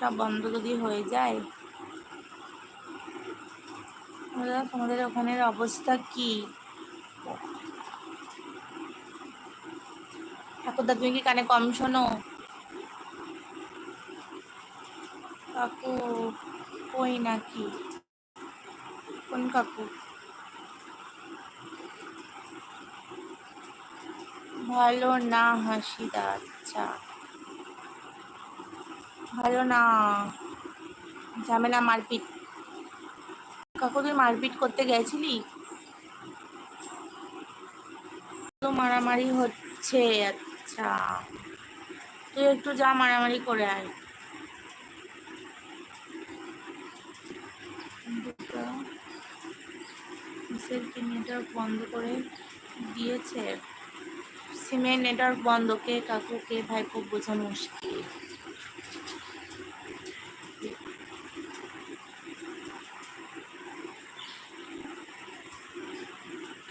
সব বন্ধ যদি হয়ে যায়। তোমাদের ওখানের অবস্থা কি? ঠাকুরদা, তুমি কি কানে কম শোনো? কাকু, কই নাকি? কোন কাকু? ভালো না হাসিদা আচ্ছা। ভালো না। ঝামেলা মারপিট। কাকু তুই মারপিট করতে গেছিলি? তো মারামারি হচ্ছে আচ্ছা। তুই একটু যা মারামারি করে আয়। কি নেটওয়ার্ক বন্ধ করে দিয়েছে। সিমের নেটওয়ার্ক বন্ধ। কে কাকু, কে ভাই খুব বোঝা মুশকিল।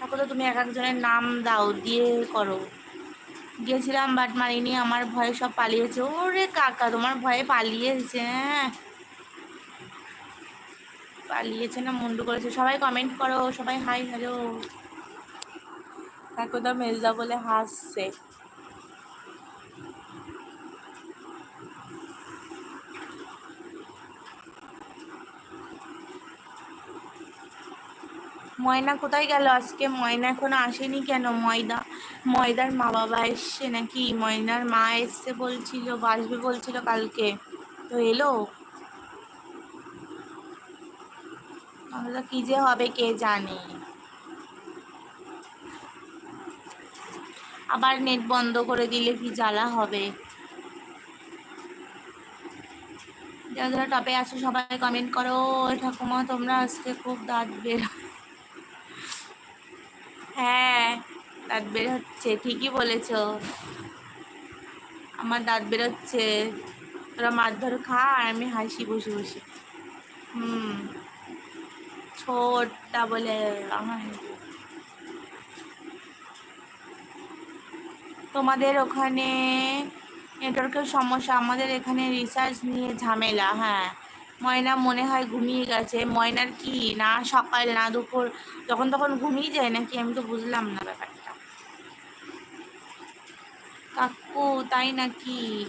ঠাকুর তুমি এক একজনের নাম দাও, দিয়ে করো। গিয়েছিলাম বাট মারিনি, আমার ভয়ে সব পালিয়েছে। ওরে কাকা, তোমার ভয়ে পালিয়েছে হ্যাঁ। পালিয়েছে না, মুন্ডু করেছে। সবাই কমেন্ট করো, সবাই হাই হ্যালো কাকুদা মেজদা বলে হাসছে। ময়না কোথায় গেল? আজকে ময়না এখনও আসেনি কেন? ময়দা, ময়দার মা বাবা এসছে নাকি? ময়নার মা এসছে বলছিল, বাসবে বলছিল কালকে। তো এলো? কি যে হবে কে জানে? আবার নেট বন্ধ করে দিলে কি জ্বালা হবে? যারা যারা টপে আছো সবাই কমেন্ট করো। ঠাকুমা, তোমরা আজকে খুব দাঁত বের হ্যাঁ দাঁত বের হচ্ছে, ঠিকই বলেছ। আমার দাঁত বেরোচ্ছে তোরা মারধর খা, আর আমি হাসি বসে বসে। হুম, ছোটটা বলে আমার তোমাদের ওখানে নেটওয়ার্কের সমস্যা, আমাদের এখানে রিসার্চ নিয়ে ঝামেলা হ্যাঁ। ময়না মনে হয় ঘুমিয়ে গেছে। ময়নার কি না সকাল না দুপুর? যখন তখন ঘুমিয়ে যায় নাকি? আমি তো বুঝলাম না ব্যাপারটা। কাকু, তাই নাকি?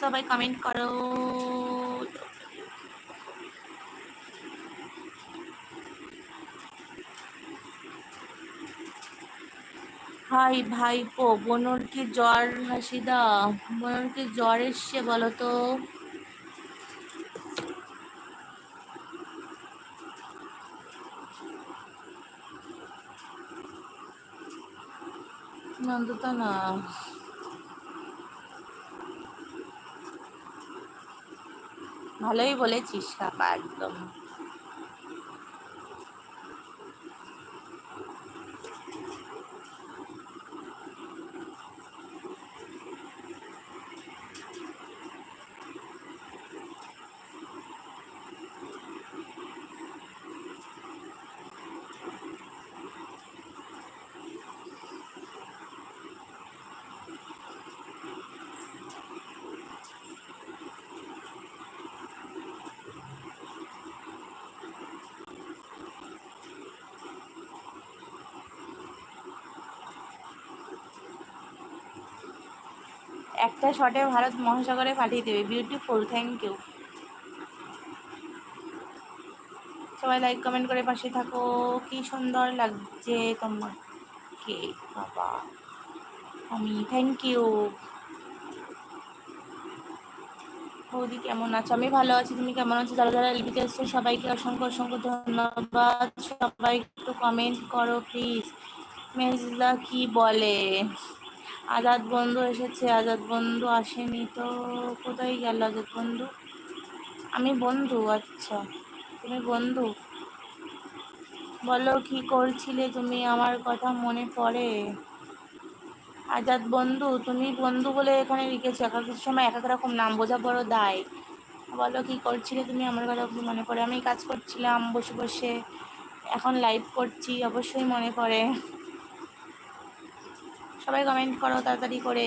সবাই কমেন্ট করো। হাই ভাইপো বোনর কি জ্বর, হাসিদা বোনর কি জ্বর এসছে বলো তো। না। ভালোই বলেছিস একদম। একটা শটে ভারত মহাসাগরে পাঠিয়ে দেবে। বিউটিফুল থ্যাংক ইউ সবাই লাইক কমেন্ট করে পাশে থাকো। কি সুন্দর লাগছে তোমাকে। বাবা, আমি থ্যাংক ইউ বৌদি কেমন আছো? আমি ভালো আছি, তুমি কেমন আছো? যারা যারা এলবিতে এসছো, সবাইকে অসংখ্য অসংখ্য ধন্যবাদ। সবাই একটু কমেন্ট করো প্লিজ মেজদা কি বলে? আজাদ বন্ধু এসেছে, আজাদ বন্ধু আসেনি তো কোথায় গেল আজাদ বন্ধু? আমি বন্ধু আচ্ছা। তুমি বন্ধু? বলো কি করছিলে তুমি? আমার কথা মনে পড়ে। আজাদ বন্ধু, তুমি বন্ধু বলে এখানে লিখেছো, এক এক সময় এক এক রকম নাম, বোঝা বড় দায়। বলো কি করছিলে তুমি? আমার কথা মনে পড়ে? আমি কাজ করছিলাম, বসে বসে এখন লাইভ করছি, অবশ্যই মনে পড়ে। সবাই কমেন্ট করো তাড়াতাড়ি করে।